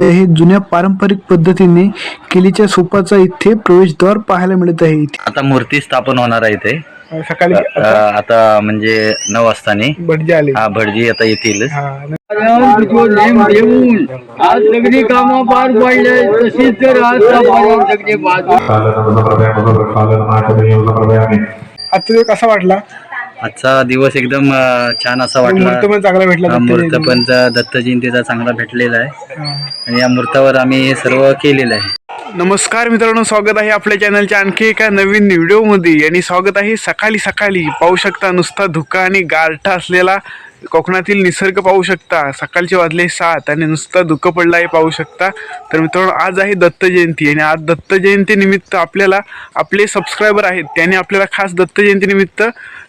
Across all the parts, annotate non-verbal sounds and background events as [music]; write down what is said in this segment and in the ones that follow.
हे जुन्या पारंपरिक पद्धतीने केलीच्या सोपाचा इथे प्रवेशद्वार पाहायला मिळत आहे. आता मूर्ती स्थापन होणार आहे इथे. सकाळी अ, आता म्हणजे नऊ वाजतानी. भटजे आले. हा भटजी आता येतील. देऊन आज सगळी कामं पार पडले तशीच जर आज समाजात सगळे बाजू आजचा कसा वाटला? आजचा दिवस एकदम अ, छान असा वाटला. मुहूर्त पण चांगला भेटला हा मूर्त पण दत्त जयंतीचा चांगला भेटलेला आहे. आणि या मूर्तावर आम्ही हे सर्व केलेलं आहे. नमस्कार मित्रांनो स्वागत आहे आपल्या चॅनलच्या आणखी एका नवीन व्हिडिओमध्ये. आणि स्वागत आहे सकाळी सकाळी. पाहू शकता नुसता धुका आणि गारठा असलेला कोकणातील निसर्ग पाहू शकता. सकाळचे वाजले सात आणि नुसता दुःख पडला हे पाहू शकता. तर मित्रांनो आज आहे दत्त जयंती आणि आज दत्त जयंतीनिमित्त आपल्याला आपले सबस्क्रायबर आहेत. त्याने आपल्याला खास दत्त जयंतीनिमित्त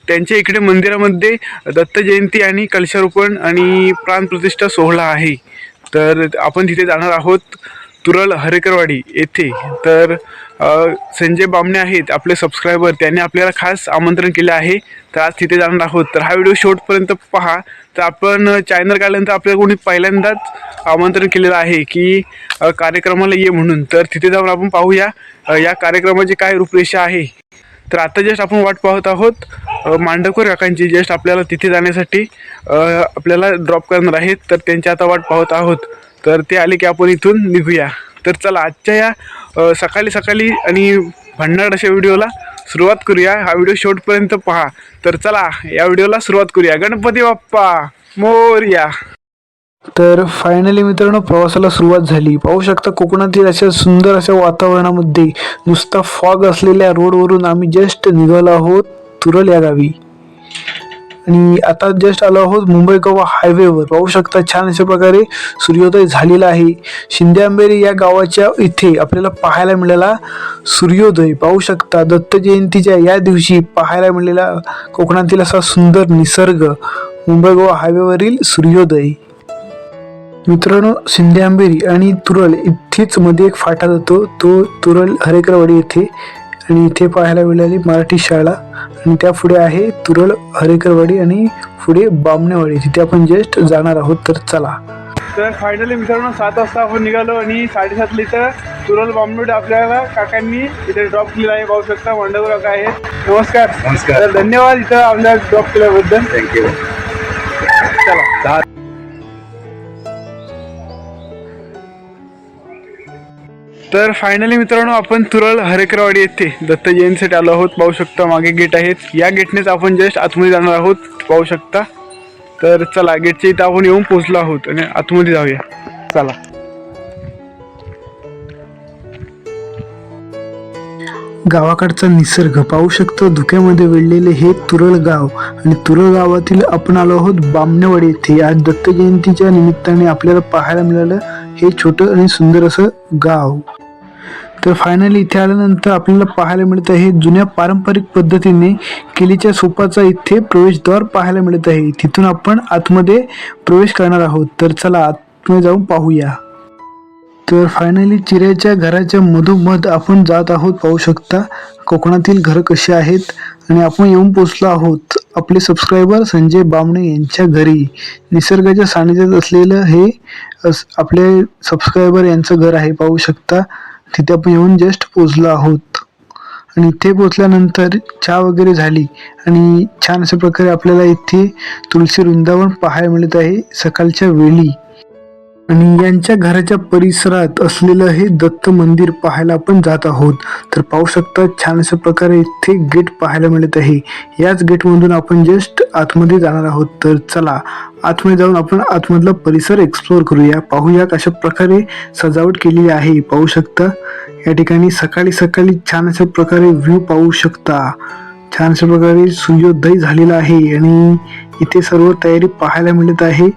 त्यांच्या इकडे मंदिरामध्ये दत्त जयंती आणि कलशारोपण आणि प्राणप्रतिष्ठा सोहळा आहे. तर आपण तिथे जाणार आहोत. तुरळ हरेकरवाडी येथे. तर संजय बामणे आहेत आपले सबस्क्रायबर त्यांनी आपल्याला खास आमंत्रण केले आहे. तर आज तिथे जाणार आहोत. तर हा व्हिडिओ शेवटपर्यंत पहा. तर आपण चॅनल काढल्यानंतर आपल्याला कोणी पहिल्यांदाच आमंत्रण केलेलं आहे की कार्यक्रमाला ये म्हणून. तर तिथे जाऊन आपण पाहूया या कार्यक्रमाची काय रूपरेषा आहे. तर आता जस्ट आपण वाट पाहत आहोत मांडकोर काकांची. जस्ट आपल्याला तिथे जाण्यासाठी आपल्याला ड्रॉप करणार आहेत. तर त्यांची आता वाट पाहत आहोत. तर ते आले की आपण इथून निघूया. तर चला आजच्या या सकाळी सकाळी आणि भंडार अशा व्हिडिओला सुरुवात करूया. हा व्हिडिओ शेवटपर्यंत पहा. तर चला या व्हिडिओला सुरुवात करूया. गणपती बाप्पा मोर्या. तर फायनली मित्रांनो प्रवासाला सुरुवात झाली. पाहू शकता कोकणातील अशा सुंदर अशा वातावरणामध्ये नुसता फॉग असलेल्या रोडवरून आम्ही जस्ट निघालो आहोत तुरल या गावी. आणि आता जस्ट आलो आहोत मुंबई गोवा हायवेवर पाहू शकता छान अशा प्रकारे सूर्योदय झालेला आहे. शिंदे आंबेरी या गावाच्या इथे आपल्याला पाहायला मिळाला सूर्योदय. पाहू शकता दत्त जयंतीच्या या दिवशी पाहायला मिळालेला कोकणातील असा सुंदर निसर्ग मुंबई गोवा हायवेवरील सूर्योदय. मित्रांनो शिंदे आंबेरी आणि तुरळ इथेच मध्ये एक फाटा जातो. तो तुरळ हरेकरवाडी येथे आणि इथे पाहायला मिळाली मराठी शाळा. आणि त्या पुढे आहे तुरळ हरेकरवाडी आणि पुढे बामणेवाडी. तिथे आपण जस्ट जाणार आहोत तर चला. तर फायनली मित्रांनो सात वाजता आपण निघालो आणि साडेसातला इथं तुरल बामणेवाडी आपल्याला काकांनी इथे ड्रॉप केलेला आहे. पाहू शकता मंडळ काका आहेत. नमस्कार. नमस्कार. तर धन्यवाद इथं आपल्याला ड्रॉप केल्याबद्दल. थँक्यू चला. तर फायनली मित्रांनो आपण तुरळ हरेकरवाडी येथे दत्त जयंतीसाठी आलो आहोत. पाहू शकता मागे गेट आहेत. या गेटनेच आपण जस्ट आतमध्ये जाणार आहोत. पाहू शकता. तर चला गेटच्या इथं आपण येऊन पोहोचलो आहोत आणि आतमध्ये जाऊया. चला. गावाकडचा निसर्ग पाहू शकतो धुक्यामध्ये वेढलेले हे तुरळ गाव आणि तुरळ गावातील आपण आलो आहोत बामणेवाडी येथे. आज दत्त जयंतीच्या निमित्ताने आपल्याला पाहायला मिळालं हे छोटं आणि सुंदर असं गाव. तर फायनली इथे आल्यानंतर आपल्याला पाहायला मिळत आहे जुन्या पारंपरिक पद्धतीने किलीच्या सोपाचा इथे प्रवेशद्वार पाहायला मिळत आहे. तिथून आपण आतमध्ये प्रवेश करणार आहोत. तर चला आतमध्ये जाऊन पाहूया. तर फायनली चिऱ्याच्या घराच्या मधोमध आपण जात आहोत. पाहू शकता कोकणातील घरं कशी आहेत आणि आपण येऊन पोचलो आहोत. आपले सबस्क्रायबर संजय बामणे यांच्या घरी. निसर्गाच्या सानिध्यात असलेलं हे आपले सबस्क्रायबर यांचं घर आहे. पाहू शकता तिथे आपण येऊन जस्ट पोचलो आहोत. आणि इथे पोचल्यानंतर चहा वगैरे झाली आणि छान अशा प्रकारे आपल्याला इथे तुलसी वृंदावन पाहायला मिळत आहे सकाळच्या वेळी. आणि यांच्या घराच्या परिसरात असलेलं हे दत्त मंदिर पाहायला आपण जात आहोत. तर पाहू शकता छान अशा प्रकारे इथे गेट पाहायला मिळत आहे. याच गेटमधून आपण जस्ट आतमध्ये जाणार आहोत. तर चला आतमध्ये जाऊन आपण आतमधला परिसर एक्सप्लोर करूया. पाहूया कशा प्रकारे सजावट केलेली आहे. पाहू शकता या ठिकाणी सकाळी सकाळी छान अशा प्रकारे व्ह्यू पाहू शकता. छान अशा प्रकारे सूर्योदय झालेला आहे आणि इथे सर्व तयारी पाहायला मिळत आहे.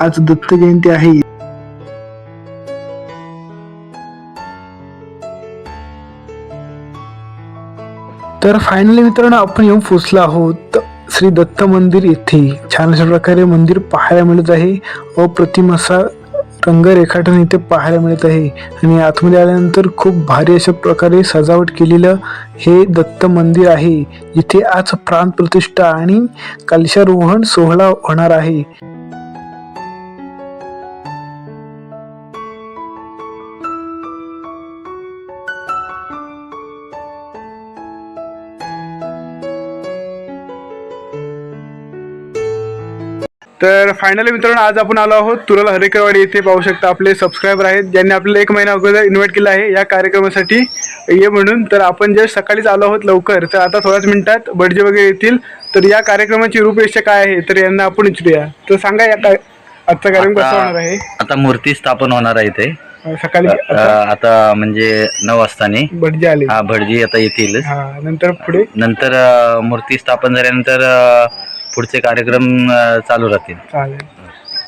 आज दत्त जयंती आहे. तर फायनली मित्रांनो आपण येऊन पोचलो आहोत श्री दत्त मंदिर येथे. छान अशा प्रकारे मंदिर पाहायला मिळत आहे. अप्रतिम असा रंग रेखाटन इथे पाहायला मिळत आहे. आणि आतमध्ये आल्यानंतर खूप भारी अशा प्रकारे सजावट केलेलं हे दत्त मंदिर आहे. जिथे आज प्राणप्रतिष्ठा आणि कलशारोहण सोहळा होणार आहे. तर फायनली मित्रांनो आज आपण आलो आहोत तुरल हरेकरवाडी येथे पाहू शकता आपले सबस्क्रायबर आहेत ज्यांनी आपल्याला एक महिना अगोदर इन्व्हाइट केलं आहे या कार्यक्रमासाठी. ये म्हणून तर आपण जस्ट सकाळीच आलो आहोत लवकर तर आता थोड्याच मिनिटात बडजे वगैरे येतील. तर या कार्यक्रमाची रूपरेषा काय आहे तर यांना आपण विचारूया. तर सांगा या काय आजचा कार्यक्रम कसा होणार आहे? आता मूर्ती स्थापन होणार आहे इथे. सकाळी आता म्हणजे नऊ वाजतानी. बडजे आले. हा भटजी आता येतील. नंतर पुढे? नंतर मूर्ती स्थापन झाल्यानंतर पुढचे कार्यक्रम अ, चालू राहतील. चालेल.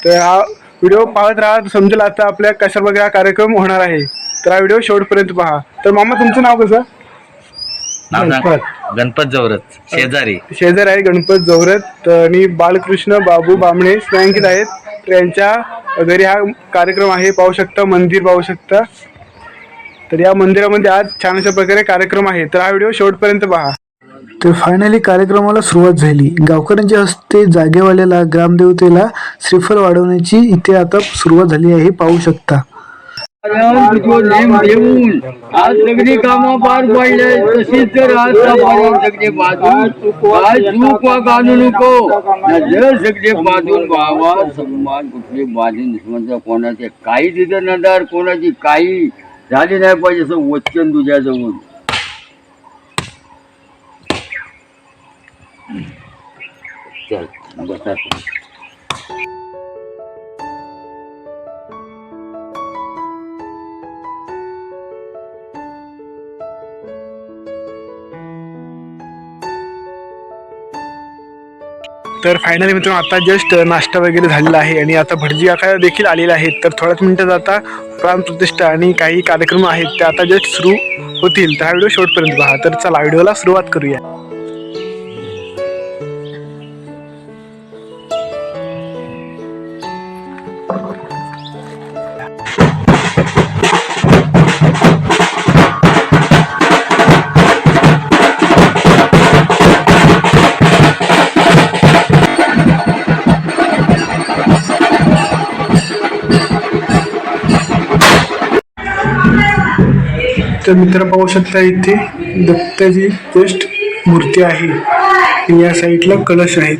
तर हा व्हिडिओ पाहत राहा समजेल आता आपल्या कशा वगैरे हा कार्यक्रम होणार आहे. तर हा व्हिडिओ शेवटपर्यंत पहा. तर मामा तुमचं नाव कसं? नाव सांग. गणपत. जवळच शेजारी. शेजार आहे गणपत जवरत आणि बालकृष्ण बाबू बामणे श्रेयांकित आहेत. तर यांच्या घरी हा कार्यक्रम आहे. पाहू शकता मंदिर पाहू शकता. तर या मंदिरामध्ये आज छान अशा प्रकारे कार्यक्रम आहे. तर हा व्हिडिओ शेवटपर्यंत पहा. तर फायनली कार्यक्रमाला सुरुवात झाली. गावकऱ्यांच्या हस्ते जागेवाल्याला ग्रामदेवतेला श्रीफळ वाढवण्याची इथे आता सुरुवात झाली आहे. पाहू शकता. देऊन आज सगळी कामं पार पडले तशीच जर आज सगळे बाजून. आज चूक वा घालू नको? जर सगळे बाजून व्हावा सन्मान कुठली बाजून दुश्मनचा कोणाचे काही तिथं नदार कोणाची काही झाली नाही पाहिजे असं वचन तुझ्या चल बसा तर फायनली मित्रांनो आता जस्ट नाश्ता वगैरे झालेला आहे आणि आता भटजी काका देखील आलेले आहेत. तर थोड्याच मिनिटात आता प्राणप्रतिष्ठा आणि काही कार्यक्रम आहेत ते आता जस्ट सुरू होतील. तर हा व्हिडिओ शेवटपर्यंत पहा. तर चला व्हिडिओला सुरुवात करूया. तर मित्र पाहू शकता इथे दत्ताची जस्ट मूर्ती आहे. या साईडला कलश आहेत.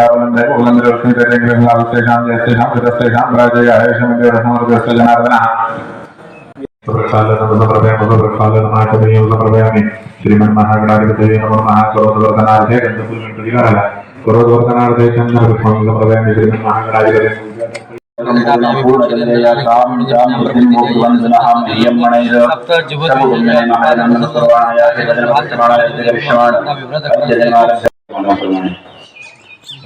बलंदरे विद्या बलंदरे बलंदरे लक्ष्मी तेजंग्रह लालस्तेषां जयस्तेषां कृतस्तेषां राजय आयुषमन्दिर रसमर्गस्य जनार्दनः प्रक्षालनमृतप्रभय मृतप्रक्षालनमाशमयमृतप्रभयामि श्रीमन्महागणाधिपतये नमो नमः करोदवर्धनार्थे गन्धपुष्पतिकाराय करोदवर्धनार्थे चन्द्रपुष्पमृतप्रभयामि श्रीमन्महागणाधिपतये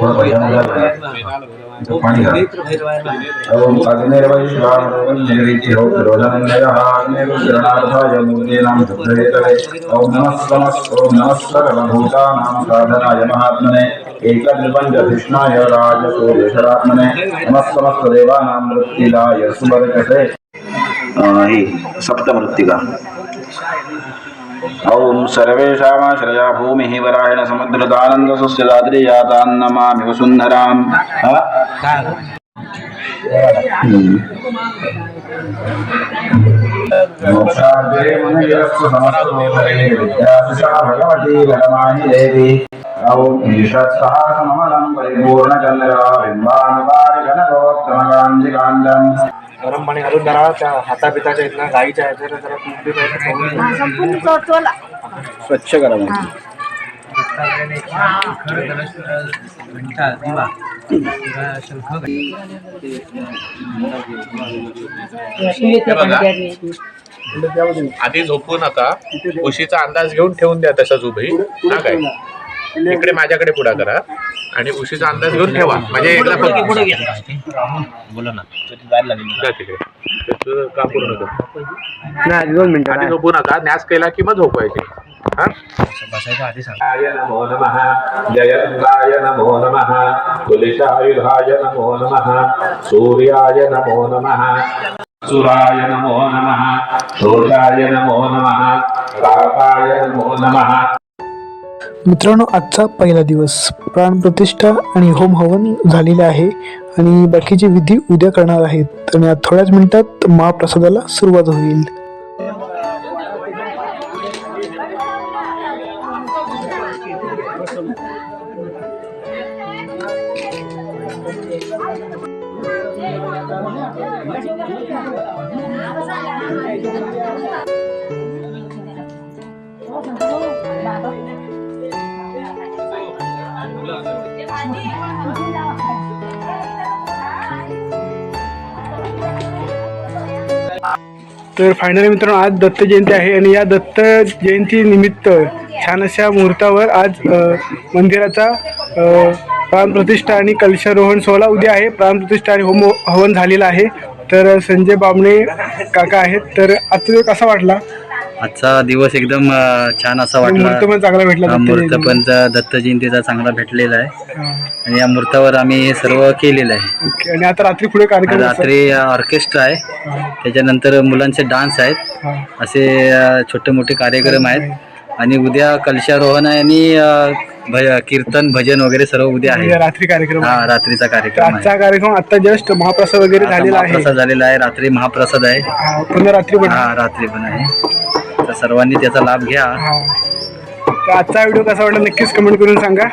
वन्दितन्तवः थोडं पहिल्यांदा पाणी घाल. ओम अग्निर्वैश्वानरोगन्यरीतिहो विरोधनन्दयः शुद्धहेतवे नमः समस् ओम नमः सर्वभूतानां साधनाय महात्मने एकनिर्बन्धकृष्णाय राजसूर्यशरात्मने नमः समस्तदेवानां मृत्तिदाय सुबरकसे सप्तमृत्तिका. ॐ सर्वेषामाश्रया भूमिः वरायण समुद्रदानन्दसस्य दाद्रियातान्नमामि वसुन्धराम् हा? ॐ ईषत्सहासममलं परिपूर्णचन्द्रा बिम्बानुपारिघनगोत्तमकाञ्जिकाण्डम् गरम पाणी घालून जरा त्या हातापिताच्या आहेत ना गाईच्या आहेत जरा तूप बी पाहिजे. संपूर्ण स्वच्छ करा. आधी झोपू नका. उशीचा अंदाज घेऊन ठेवून द्या तसंच उभी ना काय? इकडे माझ्याकडे पुढा करा. आणि उशीचा अंदाज घेऊन ठेवा. म्हणजे एकदा बोला ना. जा तिकडे. त्याचं काम पूर्ण कर. आधी झोपू नका. न्यास केला की मग झोपायचे हा? आय नमो नमः. जयन्ताय नमो नमः. कुलिशायुधाय नमो नमः. सूर्याय नमो नमः. सुराय नमो नमः. शोषाय नमो नमः. राकाय नमो नमः. मित्रांनो आजचा पहिला दिवस. प्राणप्रतिष्ठा आणि होम हवन झालेले आहे आणि बाकीचे विधी उद्या करणार आहेत. आणि थोड्याच मिनिटात महाप्रसादाला सुरुवात होईल. [laughs] तर फायनली मित्रांनो आज दत्त जयंती आहे आणि या दत्त जयंती निमित्त छान अशा मुहूर्तावर आज मंदिराचा प्राणप्रतिष्ठा आणि कलशारोहण सोहळा उद्या आहे. प्राणप्रतिष्ठा आणि होम हवन झालेला आहे. तर संजय बामणे काका आहेत. तर आजचा कसा वाटला? आजचा दिवस एकदम छान असा वाटला मुहूर्त पण चांगला भेटला दत्त जयंतीचा. पण ज- दत्त जयंतीचा चांगला भेटलेला आहे. आणि या मुहूर्तावर आम्ही हे सर्व केलेलं आहे. आणि आता रात्री पुढे कार्यक्रम. रात्री ऑर्केस्ट्रा आहे. त्याच्यानंतर मुलांचे डान्स आहेत. असे छोटे मोठे कार्यक्रम आहेत आणि उद्या कलशारोहण आहे आणि कीर्तन भजन वगैरे सर्व उद्या आहे रात्री कार्यक्रम हा. रात्रीचा तर कार्यक्रम आजचा कार्यक्रम आता जस्ट महाप्रसाद वगैरे झालेला आहे महाप्रसाद झालेला आहे रात्री महाप्रसाद आहे पुन्हा रात्री पण हा रात्री पण आहे तर सर्वांनी त्याचा लाभ घ्या. आजचा व्हिडिओ कसा वाटला नक्कीच कमेंट करून सांगा.